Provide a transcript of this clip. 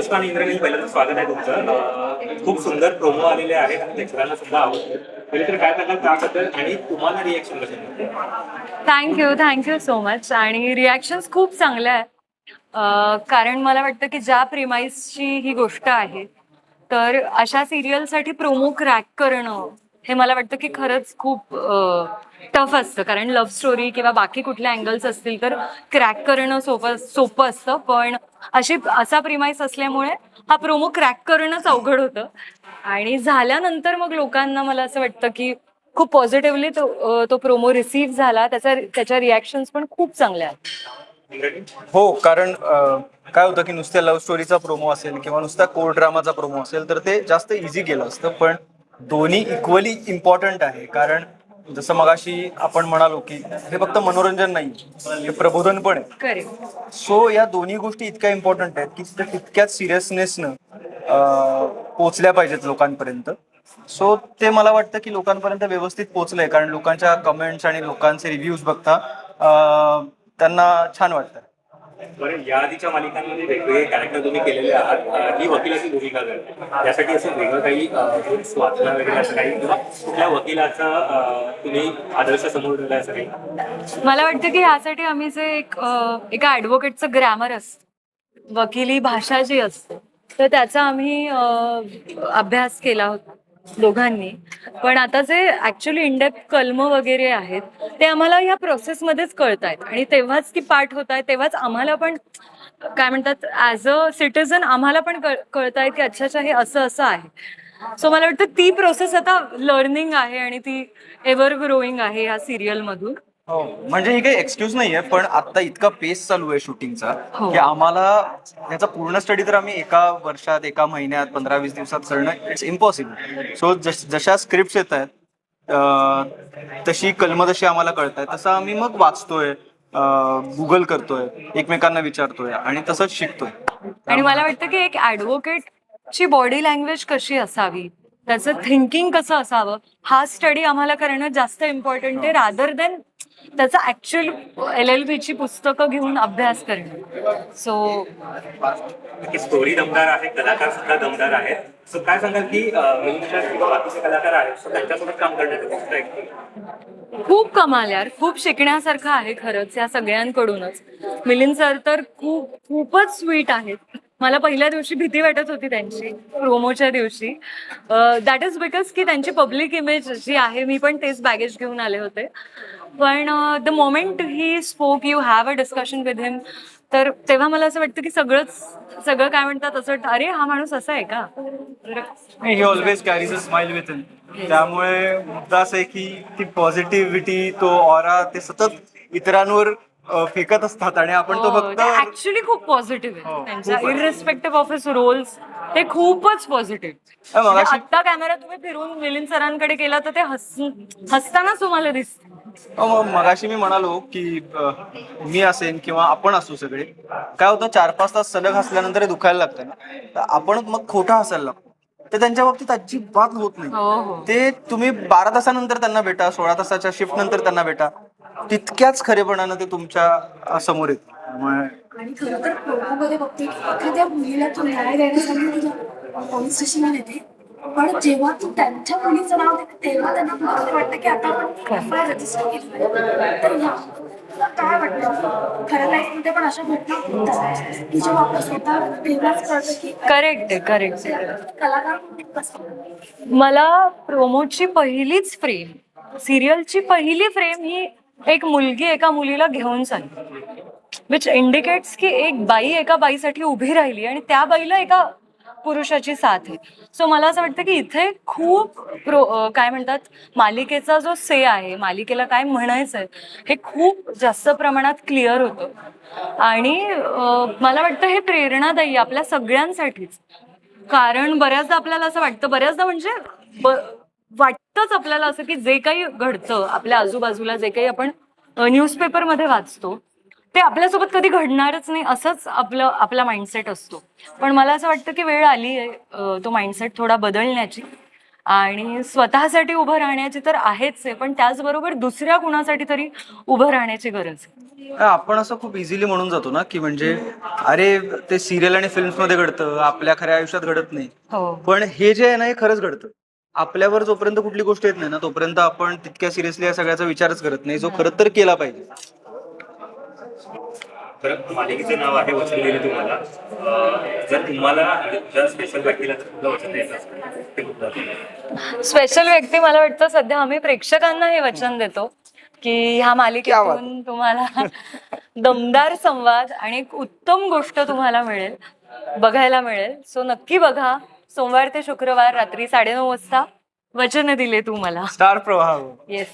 अनुष्का आणि इंद्रनील पहिल्यांदा स्वागत आहे तुमचं. खूप सुंदर प्रोमो आलेले आहेत आणि प्रेक्षकांना सुद्धा आवडते. पहिले तर काय सांगाल त्याबद्दल आणि तुम्हाला रिएक्शन कसे thank you thank you so much आणि रिॲक्शन्स खूप चांगल्या आहे अं, कारण मला वाटतं की ज्या प्रिमाइसची ही गोष्ट आहे तर अशा सिरियलसाठी प्रोमो क्रॅक करणं हे मला वाटतं की खरंच खूप टफ असतं. कारण लव्ह स्टोरी किंवा बाकी कुठल्या अँगल्स असतील तर क्रॅक करणं सोपं सोपं असतं. पण अशी असा प्रिमाइस असल्यामुळे हा प्रोमो क्रॅक करणंच अवघड होतं. आणि झाल्यानंतर मग लोकांना मला असं वाटतं की खूप पॉझिटिव्हली तो तो प्रोमो रिसीव्ह झाला. त्याचा त्याच्या रिॲक्शन्स पण खूप चांगल्या आहेत. हो कारण काय होतं की नुसत्या लव्ह स्टोरीचा प्रोमो असेल किंवा नुसत्या कोर ड्रामाचा प्रोमो असेल तर ते जास्त इझी गेलं असतं. पण दोन्ही इक्वली इम्पॉर्टंट आहे. कारण जसं मगाशी आपण म्हणालो की हे फक्त मनोरंजन नाही हे प्रबोधन पण आहे. सो या दोन्ही गोष्टी इतक्या इम्पॉर्टंट आहेत की त्या तितक्याच सिरियसनेसनं पोचल्या पाहिजेत लोकांपर्यंत. सो ते मला वाटतं की लोकांपर्यंत व्यवस्थित पोचलंय. कारण लोकांच्या कमेंट्स आणि लोकांचे रिव्ह्यूज बघता त्यांना छान वाटतं. बरं या आधीच्या मालिकांमध्ये वेगवेगळे कॅरेक्टर तुम्ही केलेले आहात. ही वकिलाची भूमिका करते यासाठी असं वेगळं काही अं, वाचना वगैरे असं काही किंवा कुठल्या वकिलाचा तुम्ही आदर्श समोर ठेवला असं काही? मला वाटतं की यासाठी आम्ही जे एक एका ऍडव्होकेटचं ग्रॅमर असतं. वकिली भाषा जी असते तर त्याचा आम्ही अभ्यास केला होता. दोघांनी. पण आता जे ऍक्च्युली इंडेप कलम वगैरे आहेत ते आम्हाला ह्या प्रोसेसमध्येच कळत आहेत आणि तेव्हाच ती पाठ होत आहे तेव्हाच आम्हाला पण काय म्हणतात ऍज अ सिटीजन आम्हाला पण कळत आहे की अच्छा अच्छा हे असं असं आहे. सो मला वाटतं ती प्रोसेस आता लर्निंग आहे आणि ती एव्हर ग्रोईंग आहे ह्या सिरियल मधून. म्हणजे ही काही एक्सक्यूज नाहीये पण आता इतका पेस चालू आहे शूटिंगचा हो. की आम्हाला याचा पूर्ण स्टडी तर आम्ही एका वर्षात एका महिन्यात पंधरा वीस दिवसात करणं इट्स इम्पॉसिबल सो जशा स्क्रिप्ट येत आहेत तशी कलम जशी आम्हाला कळत आहे तसं आम्ही मग वाचतोय गुगल करतोय एकमेकांना विचारतोय आणि तसंच शिकतोय. आणि मला वाटतं की एक ऍडव्होकेटची बॉडी लँग्वेज कशी असावी? त्याचं थिंकिंग कसं असावं? हा स्टडी आम्हाला करणं जास्त इम्पॉर्टंट आहे रादर देन त्याचं ऍक्च्युअल एल एल बीची पुस्तकं घेऊन अभ्यास करणं. सो स्टोरी दमदार आहे कलाकार सुद्धा दमदार आहेत. सो काय सांगाल की कलाकार आहेत सो त्यांच्यासोबत काम करण्याचं खूप कमाल यार. खूप शिकण्यासारखं आहे खरंच या सगळ्यांकडूनच. मिलिंद सर तर खूप खूपच स्वीट आहेत. मला पहिल्या दिवशी भीती वाटत होती त्यांची प्रोमोच्या दिवशी. दॅट इज बिकॉज की त्यांची पब्लिक इमेज जी आहे मी पण तेच बॅगेज घेऊन आले होते. पण the moment he spoke you have a discussion with him तर तेव्हा मला असं वाटतं की सगळंच सगळं काय म्हणतात असं अरे हा माणूस असा आहे का? He always carries a smile with त्यामुळे मुद्दा असं आहे की ती पॉझिटिव्हिटी तो ऑरा ते सतत इतरांवर अ, फेकत असतात आणि आपण तो फक्त ऍक्च्युली खूप पॉझिटिव्ह हो, आहे त्यांच्या आहे. इरिस्पेक्टिव्ह ऑफ हिस रोल्स ते खूपच पॉझिटिव्ह मगाशी- आता कॅमेरा तुम्ही फिरून मिलिंद सरांकडे गेला तर ते हस हसतानाच तुम्हाला दिसत. अ, मग मगाशी मी म्हणालो की अ, मी असेन किंवा आपण असू सगळे काय होतं चार पाच तास सलग हसल्यानंतर हे दुखायला लागतं ना. तर आपण मग खोटा हसायला लागतो. ते त्यांच्या बाबतीत अजिबात होत हो, नाही. हो. ते तुम्ही बारा तासानंतर त्यांना भेटा सोळा तासाच्या शिफ्ट नंतर त्यांना भेटा. तितक्याच खरेपणानं ते तुमच्यासमोर येत. त्यामुळे आणि खरं तर प्रोमोमध्ये बघते की एखाद्या मुलीला तू न्याय देण्यासाठी तुझ्या पोलीस स्टेशनला नेते पण जेव्हा तू त्यांच्या मुलीचं नाव देते तेव्हा त्यांना कुठेतरी वाटतं की आता आपण एफ आय रजिस्टर केली पाहिजे. तर ह्या तुला काय वाटतं? खऱ्या लाईफमध्ये पण अशा घटना होतात की जेव्हा आपलं स्वतः तेव्हाच कळतं की करेक्ट आहे करेक्ट कलाकार म्हणून कसं? मला प्रोमोची पहिलीच फ्रेम सिरियलची पहिली फ्रेम ही एक मुलगी एका मुलीला घेऊन चालली. विच इंडिकेट्स की एक बाई एका बाईसाठी उभी राहिली आणि त्या बाईला एका पुरुषाची साथ आहे. सो मला असं वाटतं की इथे खूप प्रो काय म्हणतात मालिकेचा जो से आहे मालिकेला काय म्हणायचं आहे हे खूप जास्त प्रमाणात क्लिअर होतं. आणि मला वाटतं हे प्रेरणादायी आपल्या सगळ्यांसाठीच. कारण बऱ्याचदा आपल्याला असं वाटतं बऱ्याचदा म्हणजे ब- वाटतंच आपल्याला असं की जे काही घडतं आपल्या आजूबाजूला जे काही आपण न्यूजपेपरमध्ये वाचतो ते आपल्यासोबत कधी घडणारच नाही असंच आपलं आपला माइंडसेट असतो. पण मला असं वाटतं की वेळ आली आहे तो माइंडसेट थोडा बदलण्याची. आणि स्वतःसाठी उभं राहण्याची तर आहेच आहे पण त्याचबरोबर दुसऱ्या कुणासाठी तरी उभं राहण्याची गरज आहे. आपण असं खूप इझिली म्हणून जातो ना की म्हणजे अरे ते सिरियल आणि फिल्म्समध्ये घडतं आपल्या खऱ्या आयुष्यात घडत नाही. हो. पण हे जे आहे ना हे खरंच घडतं. आपल्यावर जोपर्यंत कुठली गोष्ट येत नाही ना तोपर्यंत आपण तितक्या सिरियसली या सगळ्याचा विचारच करत नाही. जो खरं तर केला पाहिजे. मालिकेचं नाव आहे वचन दिले तुम्हाला. अं, जर तुम्हाला तुझ्या स्पेशल व्यक्तीला जर वचन द्यायचं? स्पेशल व्यक्ती मला वाटतं सध्या आम्ही प्रेक्षकांना हे वचन देतो की ह्या मालिकेतून तुम्हाला दमदार संवाद आणि एक उत्तम गोष्ट तुम्हाला मिळेल बघायला मिळेल. सो नक्की बघा. सोमवार ते शुक्रवार रात्री साडेनऊ वाजता वचन दिले तू मला. स्टार प्रवाह. येस